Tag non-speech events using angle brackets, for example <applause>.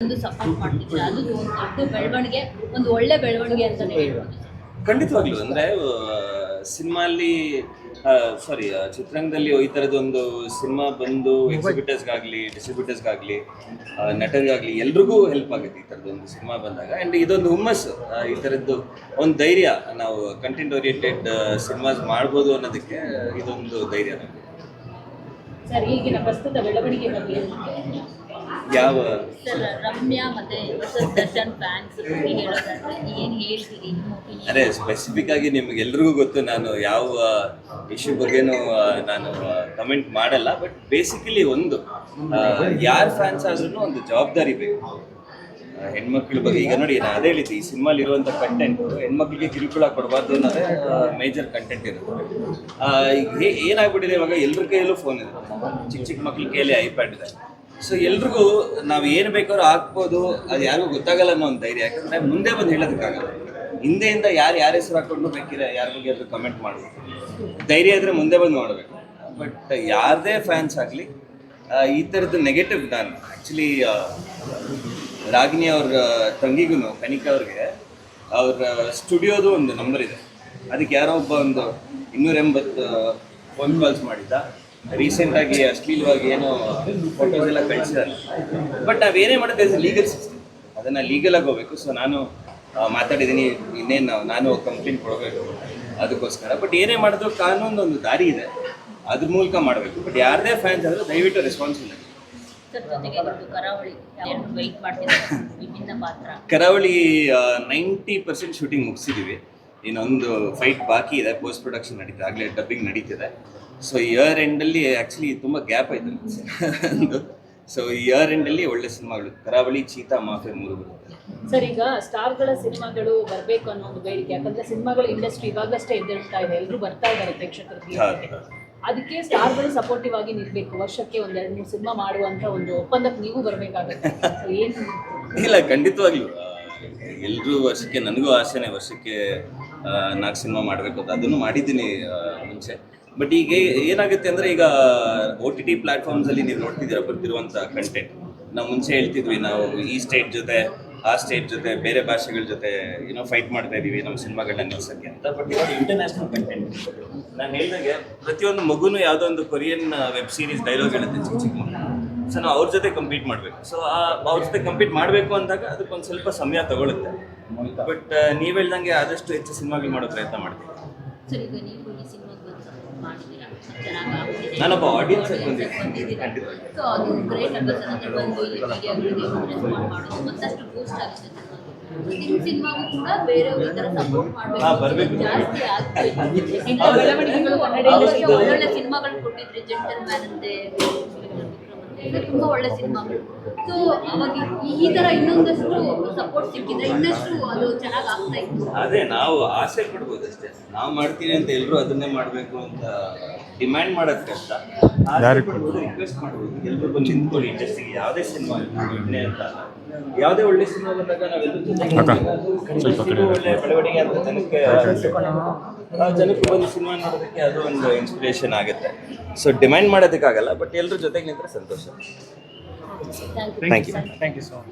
ಒಂದು ಸಪೋರ್ಟ್ ಮಾಡ್ತಿದ್ರೆ ಅದು ಒಂದು ದೊಡ್ಡ ಬೆಳವಣಿಗೆ ಒಂದು ಒಳ್ಳೆ ಬೆಳವಣಿಗೆ ಅಂತಾನೆ ಹೇಳ್ಬೋದು. ಖಂಡಿತವಾಗ್ಲೂ ಅಂದ್ರೆ ಸಿನಿಮಾಲಿ ಸಾರಿ ಚಿತ್ರರಂಗದಲ್ಲಿ ಈ ಥರದೊಂದು ಸಿನಿಮಾ ಬಂದು ಎಕ್ಸಿಬಿಟರ್ಸ್ಗಾಗಲಿ ಡಿಸ್ಟ್ರಿಬ್ಯೂಟರ್ಸ್ಗಾಗಲಿ ನಟರಿಗಾಗಲಿ ಎಲ್ರಿಗೂ ಹೆಲ್ಪ್ ಆಗುತ್ತೆ ಈ ಥರದೊಂದು ಸಿನಿಮಾ ಬಂದಾಗ. ಆ್ಯಂಡ್ ಇದೊಂದು ಹುಮ್ಮಸ್ಸು ಈ ಥರದ್ದು ಒಂದು ಧೈರ್ಯ ನಾವು ಕಂಟೆಂಟ್ ಓರಿಯೆಂಟೆಡ್ ಸಿನಿಮಾಸ್ ಮಾಡ್ಬೋದು ಅನ್ನೋದಕ್ಕೆ ಇದೊಂದು ಧೈರ್ಯ ನಮಗೆ. ಸರ್ ಈಗಿನ ಪ್ರಸ್ತುತ ಬೆಳವಣಿಗೆ ಬಗ್ಗೆ ಯಾವ ಸರ್ ರಮ್ಯಾ ಮತ್ತೆ ದರ್ಶನ್ ಫ್ಯಾನ್ಸ್ ಹೇಳೋದಾದ್ರೆ ಏನ್ ಹೇಳ್ತೀರಿ? ಅದೇ ಸ್ಪೆಸಿಫಿಕ್ ಆಗಿ ನಿಮ್ಗೆ ಎಲ್ರಿಗೂ ಗೊತ್ತು ನಾನು ಯಾವ ಇಶ್ಯೂ ಬಗ್ಗೆನೂ ನಾನು ಕಮೆಂಟ್ ಮಾಡಲ್ಲ ಬಟ್ ಬೇಸಿಕಲಿ ಒಂದು ಯಾರ ಫ್ಯಾನ್ಸ್ ಆದ್ರೂ ಒಂದು ಜವಾಬ್ದಾರಿ ಬೇಕು. ಹೆಣ್ಮಕ್ಳ ಬಗ್ಗೆ ಈಗ ನೋಡಿ ನಾನು ಅದೇ ಹೇಳಿದ್ದೆ ಈ ಸಿನಿಮಾಲಿ ಇರುವಂಥ ಕಂಟೆಂಟ್ ಹೆಣ್ಮಕ್ಳಿಗೆ ಕಿರುಕುಳ ಕೊಡಬಾರ್ದು ಅನ್ನೋದೇ ಮೇಜರ್ ಕಂಟೆಂಟ್ ಇರುತ್ತೆ. ಈಗ ಏನಾಗ್ಬಿಟ್ಟಿದೆ ಇವಾಗ ಎಲ್ರ ಕೈಯಲ್ಲೂ ಫೋನ್ ಇದೆ ಚಿಕ್ಕ ಚಿಕ್ಕ ಮಕ್ಳ ಕೈಯಲ್ಲಿ ಐಪ್ಯಾಡ್ ಇದೆ. ಸೊ ಎಲ್ರಿಗೂ ನಾವು ಏನು ಬೇಕಾದ್ರೂ ಹಾಕ್ಬೋದು. ಅದು ಯಾರಿಗೂ ಗೊತ್ತಾಗಲ್ಲ ಅನ್ನೋ ಒಂದು ಧೈರ್ಯ. ಯಾಕಂದ್ರೆ ಮುಂದೆ ಬಂದು ಹೇಳೋದಕ್ಕಾಗಲ್ಲ. ಹಿಂದೆಯಿಂದ ಯಾರು ಯಾರ ಹೆಸರು ಹಾಕೊಂಡು ಬೇಕಿದ್ರೆ ಯಾರ ಬಗ್ಗೆ ಆದ್ರೂ ಕಮೆಂಟ್ ಮಾಡಬೇಕು ಧೈರ್ಯ ಇದ್ರೆ ಮುಂದೆ ಬಂದು ಮಾಡಬೇಕು. ಬಟ್ ಯಾರದೇ ಫ್ಯಾನ್ಸ್ ಆಗಲಿ ಈ ಥರದ್ದು ನೆಗೆಟಿವ್ ನಾನು ಆ್ಯಕ್ಚುಲಿ ರಾಗಿಣಿ ಅವ್ರ ತಂಗಿಗೂ ಕನಿಕಾ ಅವ್ರಿಗೆ, ಅವ್ರ ಸ್ಟುಡಿಯೋದು ಒಂದು ನಂಬರ್ ಇದೆ. ಅದಕ್ಕೆ ಯಾರೋ ಒಬ್ಬ ಒಂದು ಇನ್ನೂರ ಎಂಬತ್ತು ಫೋನ್ ಕಾಲ್ಸ್ ಮಾಡಿದ್ದ. ರೀಸೆಂಟಾಗಿ ಅಶ್ಲೀಲವಾಗಿ ಏನೋ ಫೋಟೋಸ್ ಎಲ್ಲ ಕಳಿಸಿದಾರೆ ಬಟ್ ನಾವೇನೇ ಮಾಡೋದು ಇಸ್ ಲೀಗಲ್ ಸಿಸ್ಟಮ್ ಅದನ್ನು ಲೀಗಲಾಗಿ ಹೋಗ್ಬೇಕು. ಸೊ ನಾನು ಮಾತಾಡಿದ್ದೀನಿ. ಇನ್ನೇನು ನಾನು ಕಂಪ್ಲೇಂಟ್ ಕೊಡಬೇಕು ಅದಕ್ಕೋಸ್ಕರ. ಬಟ್ ಏನೇ ಮಾಡಿದ್ರು ಕಾನೂನು ಒಂದು ದಾರಿ ಇದೆ. ಅದ್ರ ಮೂಲಕ ಮಾಡಬೇಕು. ಬಟ್ ಯಾರದೇ ಫ್ಯಾನ್ಸ್ ಆದರೂ ದಯವಿಟ್ಟು ರೆಸ್ಪಾನ್ಸಿಬಲ್ ಪಾತ್ರ. ಕರಾವಳಿ ನೈಂಟಿ ಪರ್ಸೆಂಟ್ ಶೂಟಿಂಗ್ ಮುಗಿಸಿದ್ದೀವಿ ಇನ್ನೊಂದು ಫೈಟ್ ಬಾಕಿ ಇದೆ ಪೋಸ್ಟ್ ಪ್ರೊಡಕ್ಷನ್ ನಡೀತದೆ ಆಗಲೇ ಡಬ್ಬಿಂಗ್ ನಡೀತಿದೆ. ಸೊ ಇಯರ್ ಎಂಡಲ್ಲಿ ಆ್ಯಕ್ಚುಲಿ ತುಂಬ ಗ್ಯಾಪ್ ಆಯಿತು ಒಂದು ಸೊ ಇಯರ್ ಎಂಡಲ್ಲಿ ಒಳ್ಳೆ ಸಿನಿಮಾಗಳು ಕರಾವಳಿ ಚೀತಾ ಮಾಫೆ ಮೂರು ಬರುತ್ತೆ. ಸರ್ ಈಗ ಸ್ಟಾರ್ಗಳ ಸಿನಿಮಾಗಳು ಬರಬೇಕು ಅನ್ನೋ ಒಂದು ಬೇಡಿಕೆ ಯಾಕಂದ್ರೆ ಸಿನಿಮಾಗಳು ಇಂಡಸ್ಟ್ರಿ ಇವಾಗಷ್ಟೇ ಎದ್ದಿರ್ತಾ ಇದೆ ಎಲ್ಲರೂ ಬರ್ತಾ ಇದ್ದಾರೆ ಪ್ರೇಕ್ಷಕರಿಗೆ. ಅದಕ್ಕೆ ಸ್ಟಾರ್ಗಳು ಸಪೋರ್ಟಿವ್ ಆಗಿ ನಿಲ್ಬೇಕು ವರ್ಷಕ್ಕೆ ಒಂದೆರಡು ಮೂರು ಸಿನಿಮಾ ಮಾಡುವಂತ ಒಂದು ಒಪ್ಪಂದಕ್ಕೆ ನೀವು ಬರಬೇಕಾಗುತ್ತೆ. ಏನು ಇಲ್ಲ ಖಂಡಿತವಾಗ್ಲೂ. ಎಲ್ಲರೂ ವರ್ಷಕ್ಕೆ ನನಗೂ ಆಸೆನೆ ವರ್ಷಕ್ಕೆ ಸಿನಿಮಾ ಮಾಡಬೇಕು ಅಂತ ಅದನ್ನು ಮಾಡಿದ್ದೀನಿ ಮುಂಚೆ. ಬಟ್ ಈಗ ಏನಾಗುತ್ತೆ ಅಂದರೆ ಈಗ ಒ ಟಿ ಟಿ ಪ್ಲ್ಯಾಟ್ಫಾರ್ಮ್ಸಲ್ಲಿ ನೀವು ನೋಡ್ತಿದ್ದೀರ ಬರ್ತಿರುವಂಥ ಕಂಟೆಂಟ್ ನಾವು ಮುಂಚೆ ಹೇಳ್ತಿದ್ವಿ, ನಾವು ಈ ಸ್ಟೇಟ್ ಜೊತೆ, ಆ ಸ್ಟೇಟ್ ಜೊತೆ, ಬೇರೆ ಭಾಷೆಗಳ ಜೊತೆ ಏನೋ ಫೈಟ್ ಮಾಡ್ತಾ ಇದ್ದೀವಿ ನಮ್ಮ ಸಿನಿಮಾಗಳನ್ನ ನಿಲ್ಸೋಕ್ಕೆ ಅಂತ. ಬಟ್ ಇವಾಗ ಇಂಟರ್ನ್ಯಾಷನಲ್ ಕಂಟೆಂಟ್ ನಾನು ಹೇಳಿದಾಗೆ ಪ್ರತಿಯೊಂದು ಮಗುನೂ ಯಾವುದೋ ಒಂದು ಕೊರಿಯನ್ ವೆಬ್ ಸೀರೀಸ್ ಡೈಲಾಗ್ ಹೇಳುತ್ತೆ ಚಿಕ್ಕ ಚಿಕ್ಕ ಸೊ ನಾವು ಅವ್ರ ಜೊತೆ ಕಂಪೀಟ್ ಮಾಡಬೇಕು. ಸೊ ಅವ್ರ ಜೊತೆ ಕಂಪೀಟ್ ಮಾಡಬೇಕು ಅಂದಾಗ ಅದಕ್ಕೊಂದು ಸ್ವಲ್ಪ ಸಮಯ ತಗೊಳುತ್ತೆ. ಬಟ್ ನೀವು ಹೇಳ್ದಂಗೆ ಆದಷ್ಟು ಹೆಚ್ಚು ಸಿನಿಮಾಗಳು ಮಾಡೋ ಪ್ರಯತ್ನ ಮಾಡ್ತೀವಿ. ನಾನೊಬ್ಬ ಆಡಿಯನ್ಸ್ ಬರ್ಬೇಕು. <laughs> ಸಿನಿಮಾಗಳು ಕೊಟ್ಟಿದ್ರಿ ಜೆಂಟಲ್ ಮ್ಯಾನ್ ಅಂತೆ ಇದು ತುಂಬಾ ಒಳ್ಳೆ ಸಿನಿಮಾಗಳು ಸೊ ಅವಾಗ ಈ- ತರ ಇನ್ನೊಂದಷ್ಟು ಸಪೋರ್ಟ್ ಸಿಕ್ಕಿದ್ರೆ ಇನ್ನಷ್ಟು ಅದು ಚೆನ್ನಾಗಿ ಆಗ್ತಾ ಇತ್ತು. ಅದೇ ನಾವು ಆಸೆ ಪಡ್ಬೋದು ಅಷ್ಟೇ ನಾವು ಮಾಡ್ತೀನಿ ಅಂತ ಎಲ್ಲರೂ ಅದನ್ನೇ ಮಾಡಬೇಕು ಅಂತ ಡಿಮ್ಯಾಂಡ್ ಮಾಡೋದು ಕಷ್ಟ ಆಸೆ ಪಡ್ಬೋದು ರಿಕ್ವೆಸ್ಟ್ ಮಾಡ್ಬೋದು. ಎಲ್ಲರೂ ಬಂದು ನಿಂತ್ಕೊಳ್ಳಿ ಇಂಡಸ್ಟ್ರಿಗೆ ಯಾವುದೇ ಸಿನಿಮಾ ಇದನ್ನೇ ಅಂತ. ಯಾವುದೇ ಒಳ್ಳೆ ಸಿನಿಮಾ ಬಂದಾಗ ನಾವೆಲ್ಲರೂ ಒಳ್ಳೆ ಬೆಳವಣಿಗೆ ಅಂತ ಜನಕ್ಕೆ ಜನಕ್ಕೆ ಬಂದು ಸಿನಿಮಾ ನೋಡೋದಕ್ಕೆ ಅದು ಒಂದು ಇನ್ಸ್ಪಿರೇಷನ್ ಆಗುತ್ತೆ. ಸೊ ಡಿಮ್ಯಾಂಡ್ ಮಾಡೋದಕ್ಕಾಗಲ್ಲ ಬಟ್ ಎಲ್ಲರೂ ಜೊತೆಗೆ ನಿಂತರೆ ಸಂತೋಷ. Thank you thank you thank you so much